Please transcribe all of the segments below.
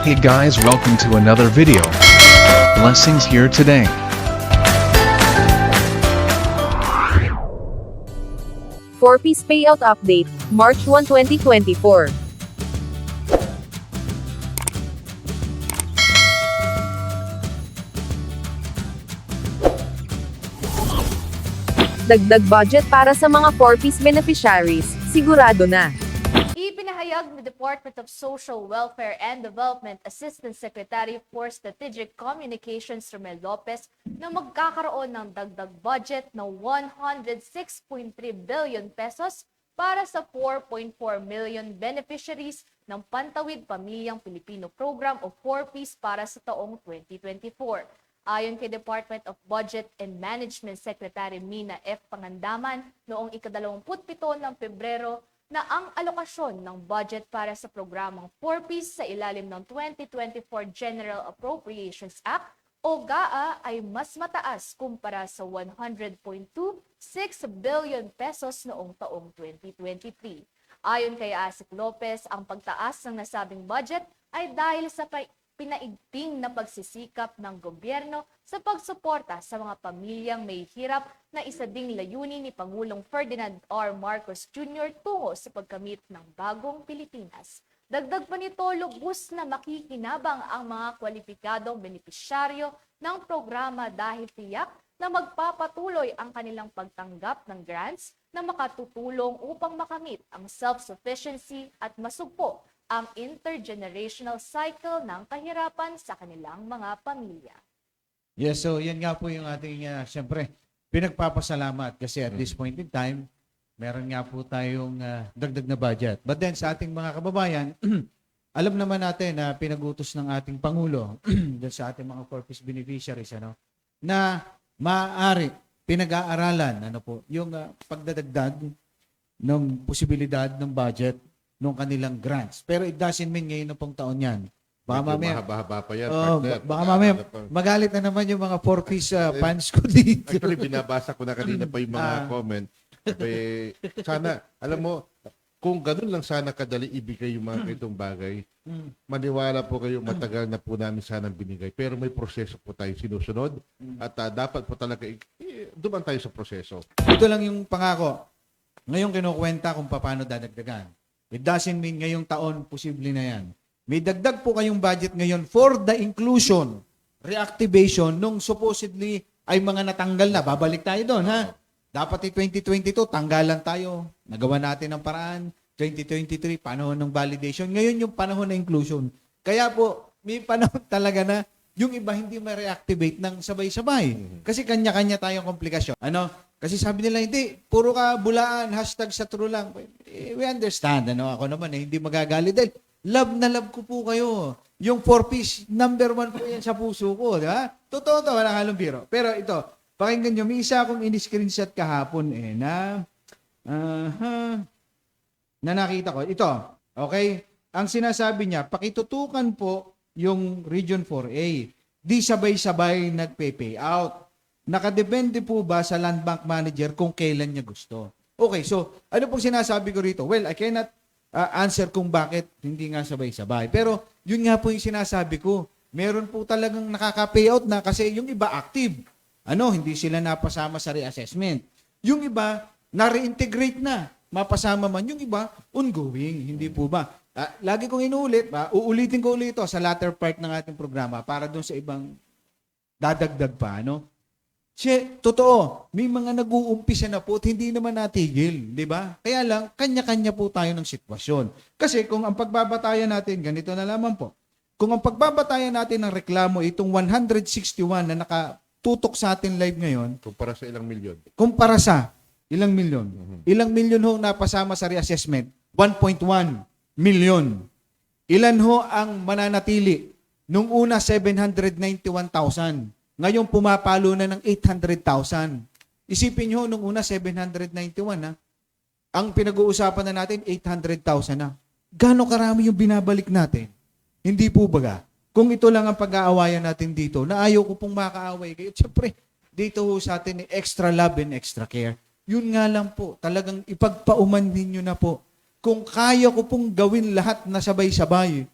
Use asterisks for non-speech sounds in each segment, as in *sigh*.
Hey guys welcome to another video. Blessings here today. Four-piece payout update, March 1, 2024. Dagdag budget para sa mga four-piece beneficiaries, sigurado na. Ipinahayag ni Department of Social Welfare and Development Assistant Secretary for Strategic Communications Romel Lopez na magkakaroon ng dagdag budget na 106.3 billion pesos para sa 4.4 million beneficiaries ng Pantawid Pamilyang Pilipino Program o 4Ps para sa taong 2024. Ayon kay Department of Budget and Management Secretary Mina F. Pangandaman, noong ikadalawamputpito ng Pebrero na ang alokasyon ng budget para sa programang 4Ps sa ilalim ng 2024 General Appropriations Act o GAA ay mas mataas kumpara sa 100.26 billion pesos noong taong 2023. Ayon kay Asik Lopez, ang pagtaas ng nasabing budget ay dahil sa pinaigting na pagsisikap ng gobyerno sa pagsuporta sa mga pamilyang may hirap na isa ding layunin ni Pangulong Ferdinand R. Marcos Jr. tungo sa pagkamit ng bagong Pilipinas. Dagdag pa nito, lubos na makikinabang ang mga kwalipikadong benepisyaryo ng programa dahil tiyak na magpapatuloy ang kanilang pagtanggap ng grants na makatutulong upang makamit ang self-sufficiency at masugpo ang intergenerational cycle ng kahirapan sa kanilang mga pamilya. Yes, so yan nga po yung ating, uh, siyempre, pinagpapasalamat kasi at this point in time, meron nga po tayong ah, dagdag na budget. But then sa ating mga kababayan, *clears throat* alam naman natin na pinagutos ng ating Pangulo *clears throat* dun sa ating mga corpus beneficiaries, ano, na maaari pinag-aaralan, ano po, yung ah, pagdadagdag ng posibilidad ng budget ng kanilang grants. Pero it doesn't mean ngayon na pong taon yan. Baka Medyo mamaya, mahaba-haba pa yan, Oo, partner. ba- baka mamaya pa. magalit na naman yung mga four-piece uh, pants ko dito. Actually, binabasa ko na kanina pa yung mga Ah. comment. Sabi, sana, alam mo, kung ganun lang sana kadali ibigay yung mga itong bagay, maniwala po kayo matagal na po namin sana binigay. Pero may proseso po tayo sinusunod at ah, dapat po talaga i- i- duman tayo sa proseso. Ito lang yung pangako. Ngayong kinukwenta kung paano dadagdagan. It doesn't mean ngayong taon posible na yan. May dagdag po kayong budget ngayon for the inclusion, reactivation nung supposedly ay mga natanggal na. Babalik tayo doon, ha? Dapat yung 2022, tanggalan tayo. Nagawa natin ang paraan. 2023, panahon ng validation. Ngayon yung panahon ng inclusion. Kaya po, may panahon *laughs* talaga na yung iba hindi ma-reactivate ng sabay-sabay. Kasi kanya-kanya tayong komplikasyon. Ano? Kasi sabi nila, hindi, puro ka bulaan, hashtag sa true lang. Eh, we understand, ano? Ako naman, eh, hindi magagalit. Dahil love na love ko po kayo. Yung four-piece, number one po yan sa puso ko, di ba? Totoo to, walang halong biro. Pero ito, pakinggan nyo, may isa akong in-screenshot kahapon eh, na, aha, na nakita ko. Ito, okay? Ang sinasabi niya, pakitutukan po yung Region 4A. Di sabay-sabay nagpe-pay out. Nakadepende po ba sa land bank manager kung kailan niya gusto? Okay, so ano pong sinasabi ko rito? Well, I cannot uh, answer kung bakit hindi nga sabay-sabay. Pero yun nga po yung sinasabi ko. Meron po talagang nakaka-payout na kasi yung iba active. Ano, hindi sila napasama sa reassessment. Yung iba, na-reintegrate na. Mapasama man. Yung iba, ongoing. Hindi po ba? Ah, lagi kong inuulit, ba? uulitin ko ulit ito sa latter part ng ating programa para doon sa ibang dadagdag pa. Ano? Che, totoo, may mga nag-uumpisa na po at hindi naman natigil, di ba? Kaya lang, kanya-kanya po tayo ng sitwasyon. Kasi kung ang pagbabatayan natin, ganito na lamang po, kung ang pagbabatayan natin ng reklamo, itong 161 na nakatutok sa atin live ngayon, Kumpara sa ilang milyon. kumpara sa ilang milyon? Ilang milyon ho napasama sa reassessment? 1.1 milyon. Ilan ho ang mananatili? Nung una, 791,000. Ngayon, pumapalo na ng 800,000. Isipin nyo, nung una, 791 na. Ang pinag-uusapan na natin, 800,000 na. Gano'ng karami yung binabalik natin? Hindi po baga? Kung ito lang ang pag-aawayan natin dito, na ayaw ko pong makaaway kayo, *laughs* siyempre, dito ho sa atin, extra love and extra care. Yun nga lang po, talagang ipagpauman ninyo na po. Kung kaya ko pong gawin lahat na sabay-sabay,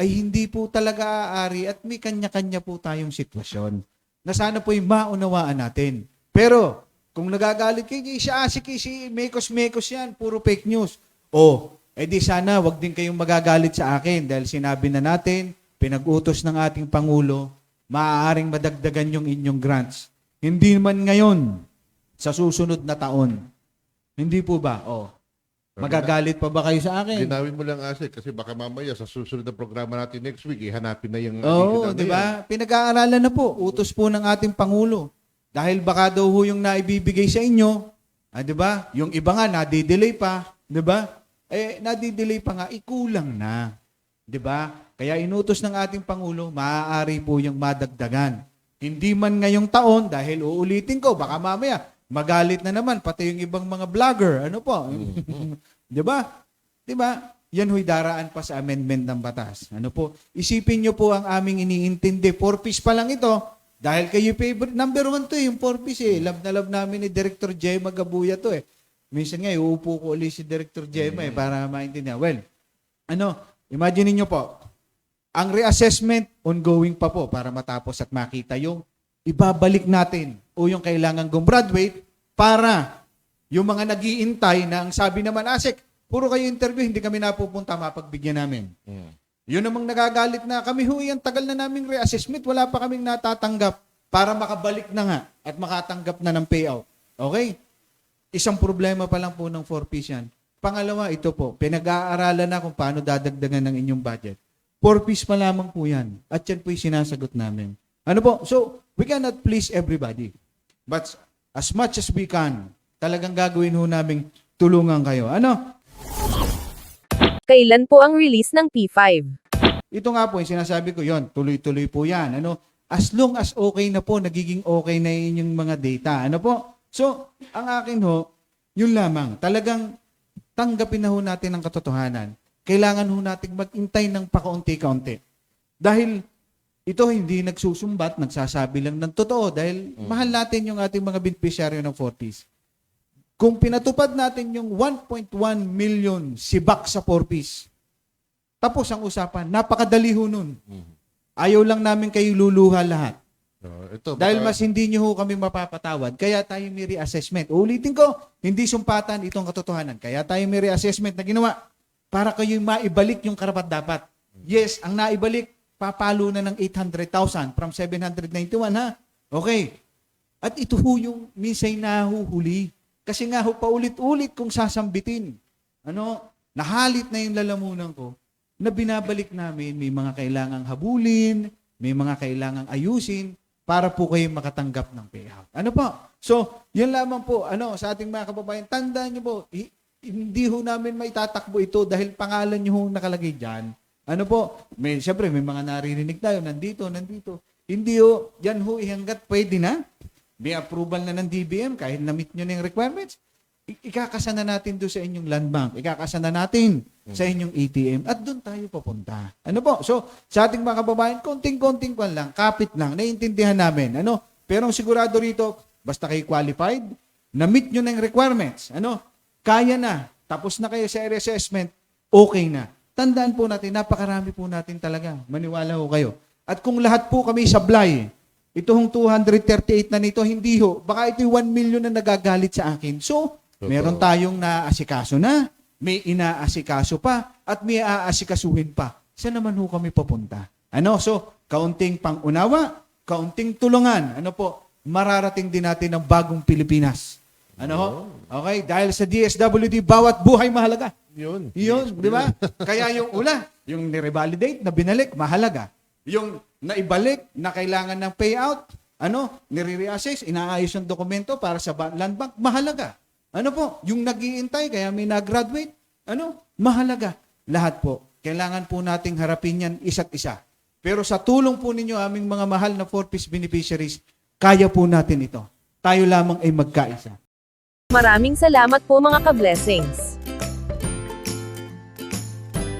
ay hindi po talaga aari at may kanya-kanya po tayong sitwasyon na sana po yung maunawaan natin. Pero, kung nagagalit kayo, "Eh, si Asik, eh, si Mekos-Mekos yan, puro fake news. O, edi sana wag din kayong magagalit sa akin dahil sinabi na natin, pinag-utos ng ating Pangulo, maaaring madagdagan yung inyong grants. Hindi man ngayon, sa susunod na taon. Hindi po ba? O, magagalit pa ba kayo sa akin? Ginawin mo lang Asik kasi baka mamaya sa susunod na programa natin next week, ihanapin na yung... Oo, di ba? Pinag-aaralan na po. Utos po ng ating Pangulo. Dahil baka daw ho yung naibibigay sa inyo, ah, di ba? Yung iba nga, nadidelay pa. Di ba? Eh, nadidelay pa nga, ikulang na. Di ba? Kaya inutos ng ating Pangulo, maaari po yung madagdagan. Hindi man ngayong taon, dahil uulitin ko, baka mamaya, magalit na naman, pati yung ibang mga vlogger. Ano po? *laughs* di ba? Di ba? Yan ho'y daraan pa sa amendment ng batas. Ano po? Isipin nyo po ang aming iniintindi. Four piece pa lang ito. Dahil kayo favorite. Number one to eh, yung four piece eh. Love na love namin ni Director Jay Magabuya to eh. Minsan nga, uupo ko ulit si Director Jema eh, para maintindihan. Well, ano, imagine niyo po, ang reassessment ongoing pa po para matapos at makita yung ibabalik natin o yung kailangan gumraduate para yung mga nagiintay na ang sabi naman, Asik, puro kayo interview, hindi kami napupunta, mapagbigyan namin. Mm. Yun namang nagagalit na kami huy, ang tagal na naming reassessment, wala pa kaming natatanggap para makabalik na nga at makatanggap na ng payout. Okay? Isang problema pa lang po ng 4Ps yan. Pangalawa, ito po, pinag-aaralan na kung paano dadagdagan ng inyong budget. 4Ps pa lamang po yan. At yan po yung sinasagot namin. Ano po? So, we cannot please everybody. But as much as we can, talagang gagawin ho namin tulungan kayo. Ano? Kailan po ang release ng P5? Ito nga po, yung sinasabi ko, yon tuloy-tuloy po yan. Ano? As long as okay na po, nagiging okay na yun yung mga data. Ano po? So, ang akin ho, yun lamang. Talagang tanggapin na ho natin ang katotohanan. Kailangan ho natin magintay ng pakaunti-kaunti. Dahil ito hindi nagsusumbat, nagsasabi lang ng totoo dahil mahal natin yung ating mga beneficiaryo ng 40s. Kung pinatupad natin yung 1.1 million sibak sa 4Ps, tapos ang usapan, napakadali ho nun. Ayaw lang namin kayo luluha lahat. So, ito, Dahil baka- mas hindi nyo ho kami mapapatawad. Kaya tayo may reassessment. Ulitin ko, hindi sumpatan itong katotohanan. Kaya tayo may reassessment na ginawa para kayo maibalik yung karapat dapat. Yes, ang naibalik, papalo na ng 800,000 from 791 ha. Okay. At ito ho yung minsay nahuhuli. Kasi nga ho, paulit-ulit kung sasambitin. Ano, nahalit na yung lalamunan ko na binabalik namin, may mga kailangang habulin, may mga kailangang ayusin para po kayo makatanggap ng payout. Ano po? So, yan lamang po, ano, sa ating mga kababayan, tandaan nyo po, hi- hindi ho namin may tatakbo ito dahil pangalan nyo ho nakalagay dyan. Ano po? May, siyempre, may mga naririnig tayo, nandito, nandito. Hindi ho, yan ho, hanggat pwede na, may approval na ng DBM kahit na-meet nyo na yung requirements, i- ikakasa na natin doon sa inyong land bank. Ikakasa na natin sa inyong ATM at doon tayo papunta. Ano po? So, sa ating mga kababayan, konting-konting kwan lang, kapit lang, naiintindihan namin. Ano? Pero ang sigurado rito, basta kayo qualified, na-meet nyo na yung requirements, ano? Kaya na, tapos na kayo sa assessment, okay na. Tandaan po natin, napakarami po natin talaga. Maniwala ho kayo. At kung lahat po kami sablay, itong 238 na nito, hindi ho. Baka ito yung 1 million na nagagalit sa akin. So, Totoo. meron tayong naasikaso na, may inaasikaso pa, at may aasikasuhin pa. Saan naman ho kami papunta? Ano? So, kaunting pangunawa, kaunting tulungan. Ano po? Mararating din natin ang bagong Pilipinas. Ano ho? Okay? Dahil sa DSWD, bawat buhay mahalaga. Yun. Yun, di ba? *laughs* Kaya yung ula, yung nirevalidate na binalik, mahalaga. Yung naibalik na kailangan ng payout, ano, nire-reassess, inaayos yung dokumento para sa land bank, mahalaga. Ano po, yung nagiintay, kaya may nag-graduate, ano, mahalaga. Lahat po, kailangan po nating harapin yan isa't isa. Pero sa tulong po ninyo, aming mga mahal na 4-piece beneficiaries, kaya po natin ito. Tayo lamang ay magkaisa. Maraming salamat po mga ka-blessings.